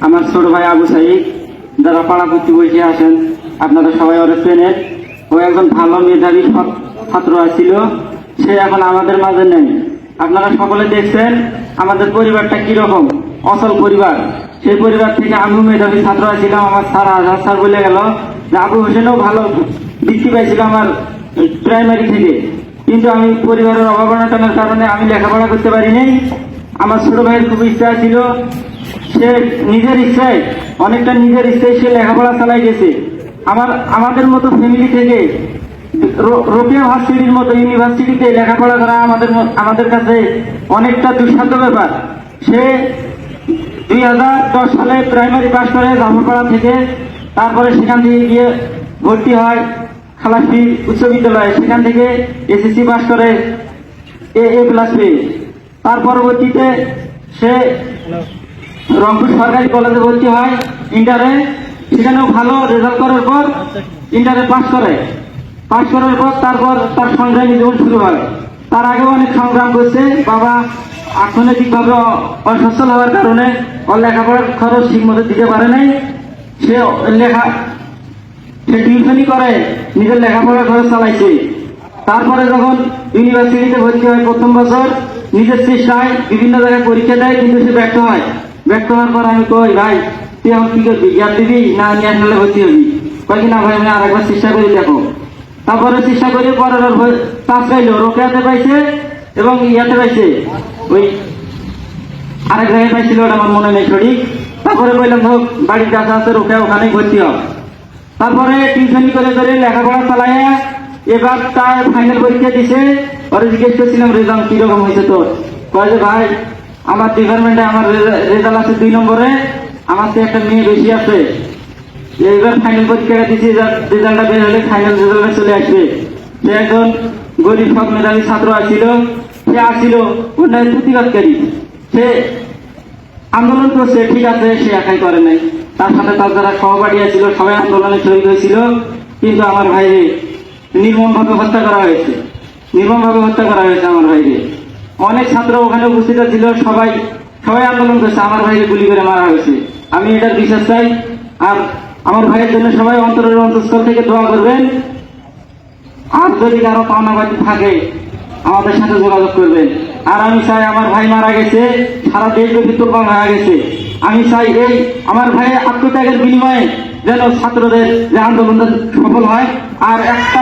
আমার ছোট ভাই আবু সাইদ, যারা পাড়া বসে আসেন আপনারা সবাই ওরা চেনেন। ও একজন ভালো মেধাবী ছাত্র ছিল সে এখন আমাদের মাঝে নেই। আপনারা সকলে দেখছেন আমাদের পরিবারটা কীরকম। অসল পরিবার। সেই পরিবার থেকে আমিও মেধাবী ছাত্র ছিলাম আমার স্যার আজহার স্যার বলে গেল যে, আবু হোসেনও ভালো বৃত্তি পাইছিল আমার প্রাইমারি থেকে। কিন্তু আমি পরিবারের অভাবনাটনের কারণে আমি লেখাপড়া করতে পারিনি। আমার ছোট ভাইয়ের খুব ইচ্ছা ছিল। সে নিজের ইচ্ছায়, অনেকটা নিজের ইচ্ছায় সে লেখাপড়া চালাই গেছে। আমার, আমাদের মতো ফ্যামিলি থেকে রোপিয়া ভার্সিটির মতো ইউনিভার্সিটিতে লেখাপড়া করা আমাদের আমাদের কাছে অনেকটা দুঃসাধ্য ব্যাপার। সে দুই হাজার দশ সালে প্রাইমারি পাস করে জাফরপাড়া থেকে, তারপরে সেখান থেকে গিয়ে ভর্তি হয়। খালাসি উচ্চ বিদ্যালয়ে, সেখান থেকে এসএসসি পাস করে এ এ প্লাস পেয়ে। তার পরবর্তীতে সে রংপুর সরকারি কলেজে ভর্তি হয়, ইন্টারে। সেখানেও ভালো রেজাল্ট করার পর ইন্টারে পাশ করে। পাশ করার পর তারপর তার সংগ্রামী জীবন শুরু হয়। তার আগেও অনেক সংগ্রাম করছে। বাবা অর্থনৈতিকভাবে অ- অসচ্ছল হওয়ার কারণে ওর লেখাপড়ার খরচ ঠিক মতো দিতে পারে নাই। সে লেখা সে টিউশনই করে, নিজের লেখাপড়া খরচ চালাইছে। তারপরে যখন ইউনিভার্সিটিতে ভর্তি হয় প্রথম বছর, নিজের চেষ্টায় বিভিন্ন জায়গায় পরীক্ষা দেয়, কিন্তু সে ব্যর্থ হয়। ব্যর্থ হওয়ার পর আমি কই, ভাই, তুই এখন কি করবি? গ্যাপ দিবি না ন্যাশনালে ভর্তি হবি? কয় কি, না ভাই, আমি আরেকবার চেষ্টা করি দেখো। তারপরে চেষ্টা করে পরে পাস পাইলো। রোকেয়াতে পাইছে এবং ইয়াতে পাইছে। ওই আরেক জায়গায় পাইছিল, ওটা আমার মনে নেই সঠিক। তারপরে বললাম হোক বাড়ির কাছে আছে রোকে ওখানেই ভর্তি হোক তারপরে টিউশনি করে করে লেখাপড়া চালায়। এবার তার ফাইনাল পরীক্ষা দিছে। ওরা জিজ্ঞেস করছিলাম, রেজাল্ট কীরকম হয়েছে তোর? কয় যে, ভাই, আমার ডিপার্টমেন্টে আমার রেজাল্ট আছে দুই নম্বরে। আমার তো একটা মেয়ে বেশি আছে। এইবার ফাইনাল পরীক্ষাটা দিচ্ছি রেজাল্টটা বের হলে ফাইনাল রেজাল্টে চলে আসবে। সে একজন গরিব সব মেধাবী ছাত্র আসছিল সে আসছিল উন্নয়ন প্রতিবাদকারী। সে আন্দোলন করছে, ঠিক আছে, সে একাই করে নাই। তার সাথে তার যারা সহপাঠী ছিল সবাই আন্দোলনে শহীদ হয়েছিল। কিন্তু আমার ভাইরে নির্মমভাবে হত্যা করা হয়েছে। নির্মমভাবে হত্যা করা হয়েছে আমার ভাইরে। অনেক ছাত্র ওখানে উপস্থিত ছিল, সবাই সবাই আন্দোলন করছে। আমার ভাইকে গুলি করে মারা হয়েছে। আমি এটার বিশ্বাস চাই। আর আমার ভাইয়ের জন্য সবাই অন্তরের অন্তঃস্থল থেকে দোয়া করবেন। আর যদি কারও পাওনাবাদী থাকে, আমাদের সাথে যোগাযোগ করবেন। আর আমি চাই আমার ভাই মারা গেছে, সারা দেশব্যাপী তোলপাল মারা গেছে। আমি চাই এই আমার ভাইয়ের আত্মত্যাগের বিনিময়ে যেন ছাত্রদের যে আন্দোলন সফল হয় আর একটা